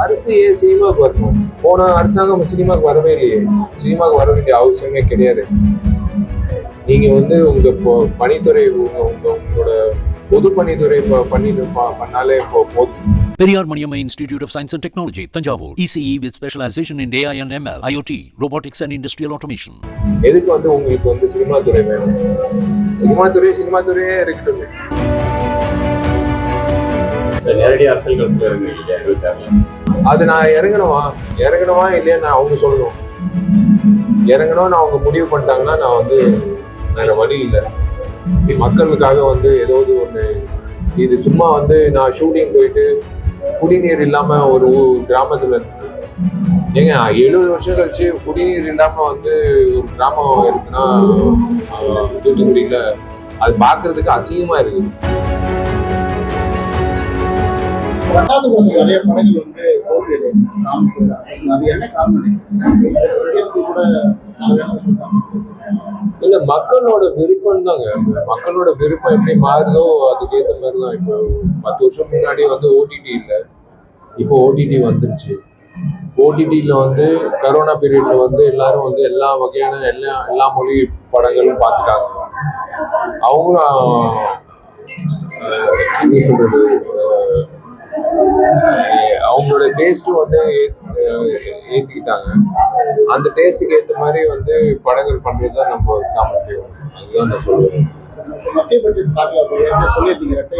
அரசு ஏன் சினிமாவுக்கு வரணும்? போன அரசாங்கம் சினிமாவுக்கு வரவே இல்லையே. சினிமாவுக்கு வர வேண்டிய அவசியமே கிடையாது. நீங்க வந்து உங்க பணித்துறை உங்க உங்க உங்களோட பொது பணித்துறை பண்ணிட்டு பண்ணாலே போ- போதும். Periyar Maniamma Institute of Science and Technology, Tanjavur. ECE with specialization in AI and ML, IoT, robotics and industrial automation. எதுக்கு வந்து உங்களுக்கு வந்து சினிமா துறை வேணும்? சினிமா துறை சினிமா துறையே இருக்கட்டும். நேரடி அரசியல் ஆறுல? அது நான் இறங்கணுமா? இறங்கணுமா இல்லையா நான் அவங்க சொல்லணும். இறங்கணும்னு அவங்க முடிவு பண்ணிட்டாங்கன்னா நான் வந்து வேற வழி இல்லை. மக்களுக்காக வந்து ஏதாவது ஒன்று இது சும்மா வந்து நான் ஷூட்டிங் போயிட்டு குடிநீர் இல்லாம ஒரு கிராமத்துல இருக்கு. ஏங்க எழுபது வருஷம் கழிச்சு குடிநீர் இல்லாம வந்து ஒரு கிராமம் இருக்குன்னா தூத்துக்குடியில அது பார்க்கிறதுக்கு அசிங்கமா இருக்குது. நிறைய படங்கள் வந்து தோல்வி சாமி அது என்ன காரணம்? இல்ல மக்களோட விருப்பம் தாங்க. மக்களோட விருப்பம் எப்படி மாறுதோ அதுக்கேற்ற மாதிரி தான் இப்போ பத்து வருஷம் முன்னாடி வந்து ஓடிடி இல்லை. இப்போ ஓடிடி வந்துருச்சு. ஓடிடியில் வந்து கரோனா பீரியட்ல வந்து எல்லாரும் வந்து எல்லா வகையான எல்லா எல்லா மொழி படங்களும் பார்த்துட்டாங்க. அவங்களும் ஆஹ், என்ன சொல்றது? அவங்களோட டேஸ்ட்டும் வந்து ஏத்திக்கிட்டாங்க. அந்த டேஸ்ட்டுக்கு ஏற்ற மாதிரி வந்து படங்கள் பண்றது தான் நம்ம சாமர்த்தியம். அதுதான் நான் சொல்லுவேன். மத்திய பட்ஜெட் ஏற்கனவே சொல்லியிருந்தீங்க ரெட்டை.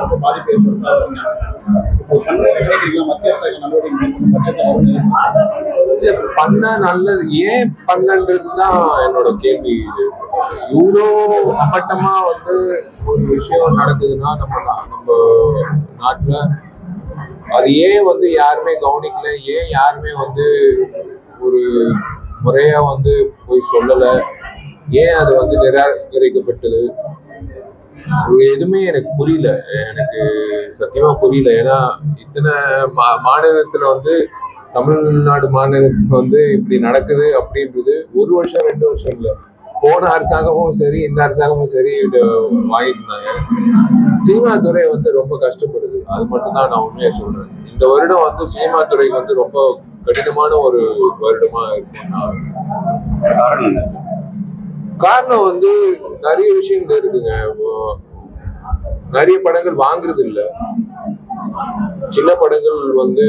ரொம்ப பாதிப்பு பண்ணுறது இது பண்ணா நல்லது. ஏன் பண்ணன்றது தான் என்னோட கேள்வி இது. இவ்வளோ அப்பட்டமா வந்து ஒரு விஷயம் நடக்குதுன்னா நம்ம நம்ம நாட்டுல அது ஏன் வந்து யாருமே கவனிக்கல? ஏன் யாருமே வந்து ஒரு முறையா வந்து போய் சொல்லல? ஏன் அது வந்து நிராகரிக்கப்பட்டது எதுவுமே எனக்கு புரியல. எனக்கு சத்தியமா புரியல. ஏன்னா இத்தனை மா மாநிலத்துல வந்து தமிழ்நாடு மாநிலத்துல வந்து இப்படி நடக்குது அப்படின்றது ஒரு வருஷம் ரெண்டு வருஷம் இல்லை. போன அரசாங்கமும் சரி இந்த அரசாங்கமும் சரி வாங்கிட்டு இருந்தாங்க. சினிமா துறை வந்து ரொம்ப கஷ்டப்படுது. அது மட்டும் தான் நான் உண்மையா சொல்றேன். இந்த வருடம் வந்து சினிமா துறைக்கு வந்து ரொம்ப கடினமான ஒரு வருடமா இருக்கும் நான் காரணம் வந்து நிறைய விஷயங்கள் இருக்குங்க. நிறைய படங்கள் வாங்குறது இல்ல. சின்ன படங்கள் வந்து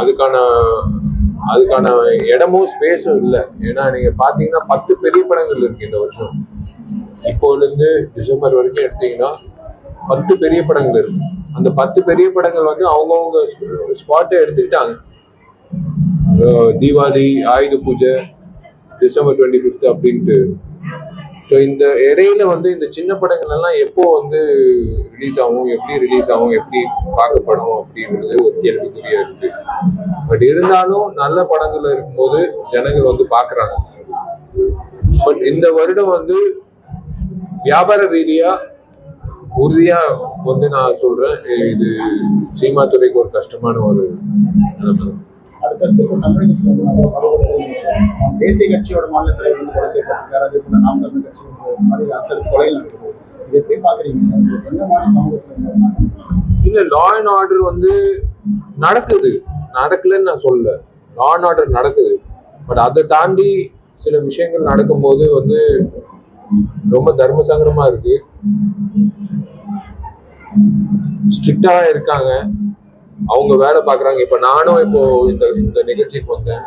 அதுக்கான அதுக்கான இடமும் ஸ்பேஸும் இல்லை. ஏன்னா நீங்க பாத்தீங்கன்னா பத்து பெரிய படங்கள் இருக்கு இந்த வருஷம். இப்போல இருந்து டிசம்பர் வரைக்கும் எடுத்தீங்கன்னா பத்து பெரிய படங்கள் இருக்கு. அந்த பத்து பெரிய படங்கள் வந்து அவங்கவுங்க ஸ்பாட்டை எடுத்துக்கிட்டாங்க. Deepavali Ayudha Puja December twenty fifth அப்படின்ட்டு. ஸோ இந்த இடையில வந்து இந்த சின்ன படங்கள் எல்லாம் எப்போ வந்து ரிலீஸ் ஆகும்? எப்படி ரிலீஸ் ஆகும்? எப்படி பார்க்கப்படும் அப்படின்றது ஒரு கேள்விக்குறியா இருக்கு. பட் இருந்தாலும் நல்ல படங்கள் இருக்கும்போது ஜனங்கள் வந்து பார்க்குறாங்க. பட் இந்த வருடம் வந்து வியாபார ரீதியா உறுதியா வந்து நான் சொல்றேன் இது சினிமா துறைக்கு ஒரு கஷ்டமான ஒரு நிலைமை. அடுத்தடுத்து இப்போ வந்து நம்ம பரவல் தேசிய கட்சியோட மாநில தலைவர் வந்து கொலை செய்யப்பட்டிருக்காரு அதே போல நாம் தமிழ் கட்சி மாதிரி அடுத்தடுத்து கொலை நடக்குது இது எப்படி பாக்குறீங்க எந்த மாதிரி சமூகத்தில் இல்ல லா அண்ட் ஆர்டர் வந்து நடக்குது. நடக்கலன்னு நான் சொல்லல. லா அண்ட் ஆர்டர் நடக்குது. பட் அதை தாண்டி சில விஷயங்கள் நடக்கும்போது வந்து ரொம்ப தர்ம சங்கடமா இருக்கு ஸ்ட்ரிக்டா இருக்காங்க. அவங்க வேலை பார்க்கறாங்க. இப்ப நானும் இப்போ இந்த இந்த நிகழ்ச்சிக்கு வந்தேன்.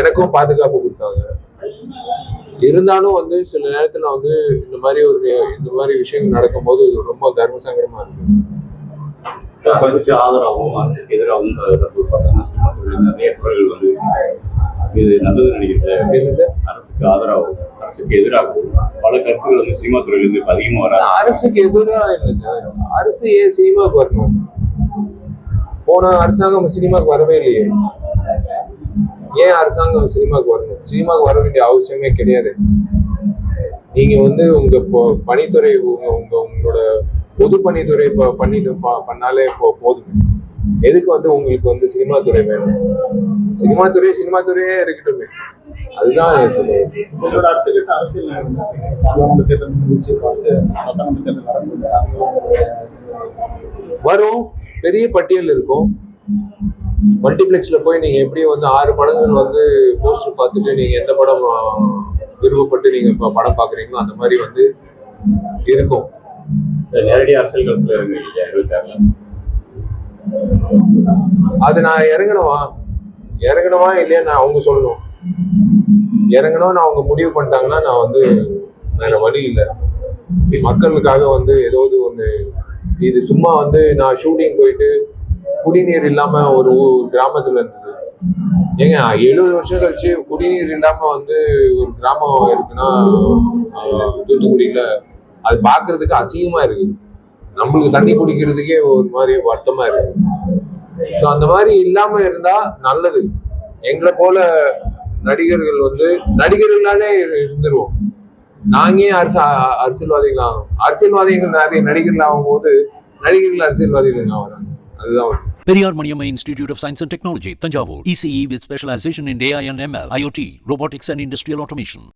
எனக்கும் பாதுகாப்பு கொடுத்தாங்க. இருந்தாலும் வந்து சில நேரத்துல வந்து இந்த மாதிரி ஒரு இந்த மாதிரி விஷயங்கள் நடக்கும்போது இது ரொம்ப தர்ம சங்கடமா இருக்கு அரசுக்கு ஆதரவாகவும் அரசுக்கு எதிராகவும் நிறைய குரல்கள் வந்து இது நல்லது நினைக்கிறேன். சார்? அரசுக்கு ஆதரவாகவும் அரசுக்கு எதிராகவும் பல கருத்துக்கள் வந்து சினிமா துறையிலிருந்து இப்ப அதிகமா வராது அரசுக்கு எதிராக இல்லை சார்? அரசு ஏன் சினிமாவுக்கு வரணும்? போன அரசாங்கம் சினிமாவுக்கு வரவே இல்லையே. ஏன் அரசாங்கம் சினிமாவுக்கு வரணும்? சினிமாவுக்கு வர வேண்டிய அவசியமே கிடையாது. நீங்க வந்து உங்க பணித்துறை உங்க உங்க உங்களோட பொது பணித்துறை பண்ணிட்டு பண்ணாலே போதும். எதுக்கு வந்து உங்களுக்கு வந்து சினிமா துறை வேணும்? சினிமா துறை சினிமா துறையே இருக்கட்டுமே. அதுதான் அடுத்த கட்ட அரசியல் பாராளுமன்ற தேர்தல் முடிஞ்சு சட்டமன்ற தேர்தல் உங்களுடைய வரும். பெரிய பட்டியல் இருக்கும். மல்டிப்ளெக்ஸ்ல போய் நீங்க எப்படி வந்து ஆறு படங்கள் வந்து போஸ்டர் பார்த்துட்டு நீங்க எந்த படம் விருப்பப்பட்டு நீங்க இப்ப படம் பாக்குறீங்களோ அந்த மாதிரி வந்து இருக்கும். நேரடி அரசியல் களத்துல அது நான் இறங்கணுமா? இறங்கணுமா இல்லையா நான் அவங்க சொல்லணும். இறங்கணும்னு அவங்க முடிவு பண்ணிட்டாங்கன்னா நான் வந்து வேற வழி இல்லை. மக்களுக்காக வந்து ஏதாவது ஒன்று இது சும்மா வந்து நான் ஷூட்டிங் போயிட்டு குடிநீர் இல்லாம ஒரு ஊ- கிராமத்துல இருந்தது. ஏங்க எழுபது வருஷம் கழிச்சு குடிநீர் இல்லாம வந்து ஒரு கிராமம் இருக்குன்னா தூத்துக்குடியில் தூத்துக்குடியில அது பார்க்கிறதுக்கு அசிங்கமா இருக்கு. நம்மளுக்கு தண்ணி குடிக்கிறதுக்கே ஒரு மாதிரி வருத்தமா இருக்கு. ஸோ அந்த மாதிரி இல்லாம இருந்தா நல்லது. எங்களை போல நடிகர்கள் வந்து நடிகர்களாலே இருந்துருவோம். நாங்க ஏன் அரசு அரசியல்வாதிகள் ஆகணும் அரசியல்வாதிகள் நிறைய நடிகர்கள் ஆகும்போது நடிகர்கள் அரசியல்வாதிகள் ஆகிறாங்க அதுதான் Periyar Maniammai institute of science and technology Thanjavur ECE with specialisation in AI and ML IoT robotics and industrial automation